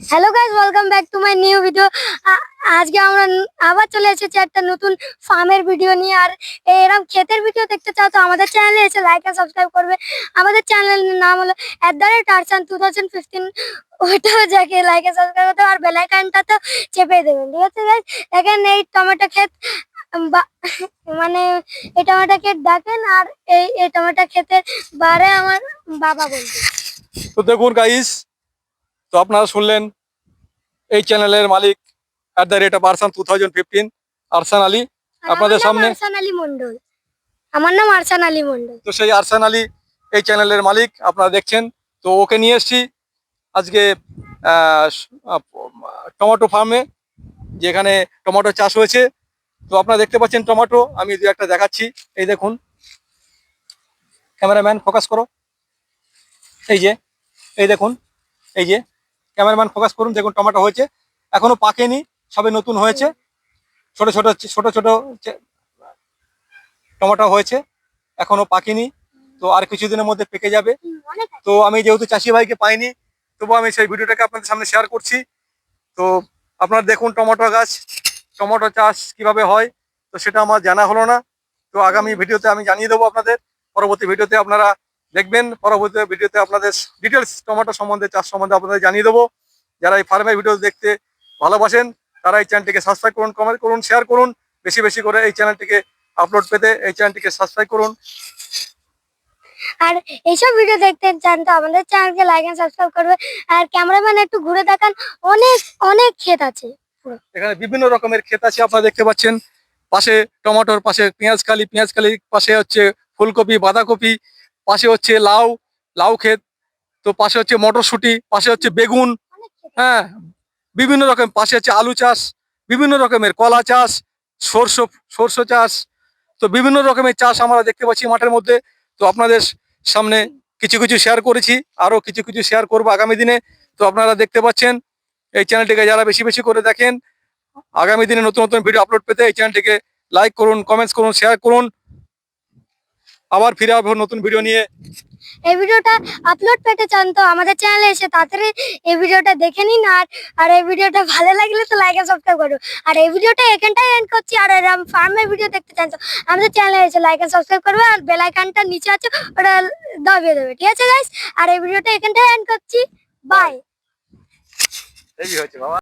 Hello guys welcome back to my new video আজকে আমরা আবার চলে এসেছি একটা নতুন ফার্মের ভিডিও নিয়ে। আর এরকম ক্ষেতের ভিডিও দেখতে চাও তো আমাদের চ্যানেলে এসে লাইক আর সাবস্ক্রাইব করবে। আমাদের চ্যানেলের নাম হলো at the rate Arsan two thousand fifteen ওইটাও যাকে লাইক আর সাবস্ক্রাইব করতে আর বেলাইকানটা তো চেপে দেবেন, ঠিক আছে গাইস দেখেন এই টমেটো ক্ষেত মানে এই টমেটো ক্ষেত দেখেন, আর এই এই টমেটো ক্ষেতের বারে আমার বাবা বলবে। তো দেখুন গাইস তো আপনারা শুনলেন এই চ্যানেলের মালিক at the rate of Arsan two thousand fifteen Arsan Ali আপনাদের সামনে- আরসান আলী মন্ডল আমার নাম আরসান আলী মন্ডল তো সেই আরসান আলী এই চ্যানেলের মালিক আপনারা দেখছেন। তো ওকে নিয়ে এসছি আজকে টমেটো ফার্মে যেখানে টমেটো চাষ হয়েছে। তো আপনারা দেখতে পাচ্ছেন টমেটো আমি দু একটা দেখাচ্ছি। এই দেখুন। ক্যামেরাম্যান ফোকাস করো। এই যে এই দেখুন। এই যে। ক্যামেরাম্যান ফোকাস করুন দেখুন টমেটো হয়েছে। এখনও পাকেনি, সবে নতুন হয়েছে। ছোট ছোট ছোট ছোট টমেটো হয়েছে, এখনও পাকেনি। তো আর কিছুদিনের মধ্যে পেকে যাবে। তো আমি যেহেতু চাষি ভাইকে পাইনি, তবু আমি সেই ভিডিওটাকে আপনাদের সামনে শেয়ার করছি। তো আপনারা দেখুন টমেটো গাছ, টমেটো চাষ কীভাবে হয়, তো সেটা আমার জানা হলো না। তো আগামী ভিডিওতে আমি জানিয়ে দেবো আপনাদের। পরবর্তী ভিডিওতে আপনারা দেখবেন পরবর্তী ভিডিওতে আপনাদের ডিটেলস টমেটো সম্বন্ধে চাষ সম্বন্ধে আপনাদের জানিয়ে দেবো। যারা এই ফার্মের ভিডিও দেখতে ভালোবাসেন তারা এই চ্যানেলটিকে সাবস্ক্রাইব করুন কমেন্ট করুন শেয়ার করুন। বেশি বেশি করে এই চ্যানেলটিকে আপলোড পেতে এই চ্যানেলটিকে সাবস্ক্রাইব করুন। আর এইসব ভিডিও দেখতে চান তো আমাদের চ্যানেলকে লাইক এন্ড সাবস্ক্রাইব করবে। আর ক্যামেরাম্যান একটু ঘুরে দেখান অনেক অনেক ক্ষেত আছে। এখানে বিভিন্ন রকমের ক্ষেত আছে আপনারা দেখতে পাচ্ছেন। পাশে টমেটোর পাশে পেঁয়াজ কালি পেঁয়াজ কালির পাশে হচ্ছে ফুলকপি বাঁধাকপি। পাশে হচ্ছে লাউ লাউ ক্ষেত, তো পাশে হচ্ছে মটরশুঁটি, পাশে হচ্ছে বেগুন হ্যাঁ বিভিন্ন রকম, পাশে হচ্ছে আলু চাষ, বিভিন্ন রকমের কলা চাষ, সরষ, সরষে চাষ, তো বিভিন্ন রকমের চাষ আমরা দেখতে পাচ্ছি মাঠের মধ্যে। তো আপনাদের সামনে কিছু কিছু শেয়ার করেছি আরও কিছু কিছু শেয়ার করব আগামী দিনে। তো আপনারা দেখতে পাচ্ছেন, এই চ্যানেলটিকে যারা বেশি বেশি করে দেখেন, আগামী দিনে নতুন নতুন ভিডিও আপলোড পেতে এই চ্যানেলটিকে লাইক করুন কমেন্টস করুন শেয়ার করুন। আবার ফিরে আসব নতুন ভিডিও নিয়ে। এই ভিডিওটা আপলোড পেতে চান তো আমাদের চ্যানেলে এসে তাড়াতাড়ি এই ভিডিওটা দেখে নিন আর আর এই ভিডিওটা ভালো লাগলে তো লাইক আর সাবস্ক্রাইব করুন আর এই ভিডিওটা এখানটাই এন্ড করছি আর এরকম ফার্মের ভিডিও দেখতে চান তো আমাদের চ্যানেলে এসে লাইক আর সাবস্ক্রাইব করবে আর বেল আইকনটা নিচে আছে ওটা দাবিয়ে দেবে ঠিক আছে গাইস আর এই ভিডিওটা এখানটাই এন্ড করছি। বাই এই হয়েছে বাবা।